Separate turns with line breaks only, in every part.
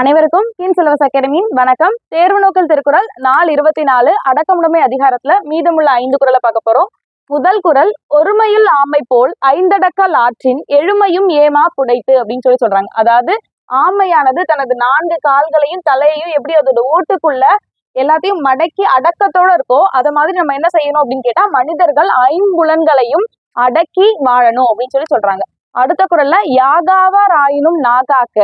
அனைவருக்கும் கீன் சிலவஸ் அகாடமியின் வணக்கம் தேர்வு நோக்கல் திருக்குறள் நாள் இருபத்தி நாலு அடக்கமுடைமை அதிகாரத்துல மீதமுள்ள ஐந்து குரலை பார்க்க போறோம் முதல் குரல் ஒருமையில் ஆமை போல் ஐந்தடக்கல் ஆற்றின் எழுமையும் ஏமா புடைத்து அப்படின்னு சொல்லி சொல்றாங்க அதாவது ஆமையானது தனது நான்கு கால்களையும் தலையையும் எப்படி அதோட ஓட்டுக்குள்ள எல்லாத்தையும் மடக்கி அடக்கத்தோட இருக்கோ அதை மாதிரி நம்ம என்ன செய்யணும் அப்படின்னு கேட்டா மனிதர்கள் ஐம்புலன்களையும் அடக்கி வாழணும் அப்படின்னு சொல்லி சொல்றாங்க அடுத்த குரல்ல யாகாவார் ஆயினும் நாகாக்க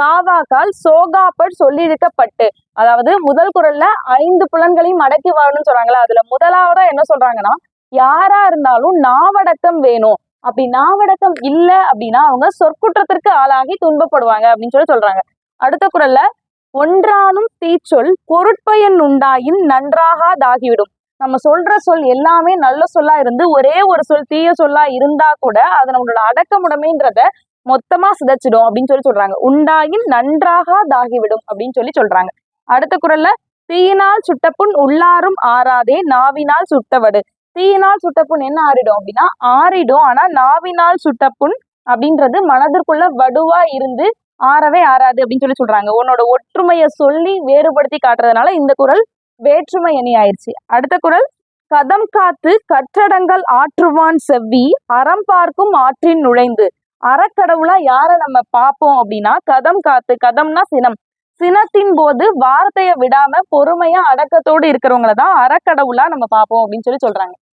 காவாக்கால் சோகாப்பர் சொல்லியிருக்கப்பட்டு அதாவது முதல் குரல்ல ஐந்து புலன்களையும் அடக்கி வரணும்னு சொல்றாங்களா அதுல முதலாவதா என்ன சொல்றாங்கன்னா யாரா இருந்தாலும் நாவடக்கம் வேணும் அப்படி நாவடக்கம் இல்ல அப்படின்னா அவங்க சொற்குற்றத்திற்கு ஆளாகி துன்பப்படுவாங்க அப்படின்னு சொல்லி சொல்றாங்க அடுத்த குரல்ல ஒன்றானும் தீச்சொல் பொருட்பயன் உண்டாயின் நன்றாகாதாகிவிடும் நம்ம சொல்ற சொல் எல்லாமே நல்ல சொல்லா இருந்து ஒரே ஒரு சொல் தீய சொல்லா இருந்தா கூட அது நம்மளோட அடக்கமுடமைன்றத மொத்தமா சிதைச்சிடும் அப்படின்னு சொல்லி சொல்றாங்க உண்டாயின் நன்றாக தாகிவிடும் அப்படின்னு சொல்லி சொல்றாங்க அடுத்த குரல்ல தீயினால் சுட்டப்புண் உள்ளாரும் ஆறாதே நாவினால் சுட்டவடு தீயினால் சுட்டப்புண் என்ன ஆறிடும் அப்படின்னா ஆறிடும் ஆனா நாவினால் சுட்டப்புண் அப்படின்றது மனதிற்குள்ள வடுவா இருந்து ஆறவே ஆறாது அப்படின்னு சொல்லி சொல்றாங்க உன்னோட ஒற்றுமையை சொல்லி வேறுபடுத்தி காட்டுறதுனால இந்த குரல் வேற்றுமை எண்ணி ஆயிடுச்சு அடுத்த குரல் கதம் காத்து கற்றடங்கள் ஆற்றுவான் செவ்வி அறம் பார்க்கும் ஆற்றின் நுழைந்து அறக்கடவுளா யார நம்ம பார்ப்போம் அப்படின்னா கதம் காத்து கதம்னா சினம் சினத்தின் போது வார்த்தையை விடாம பொறுமையா அடக்கத்தோடு இருக்கிறவங்கள தான் அறக்கடவுளா நம்ம பார்ப்போம் அப்படின்னு சொல்லி சொல்றாங்க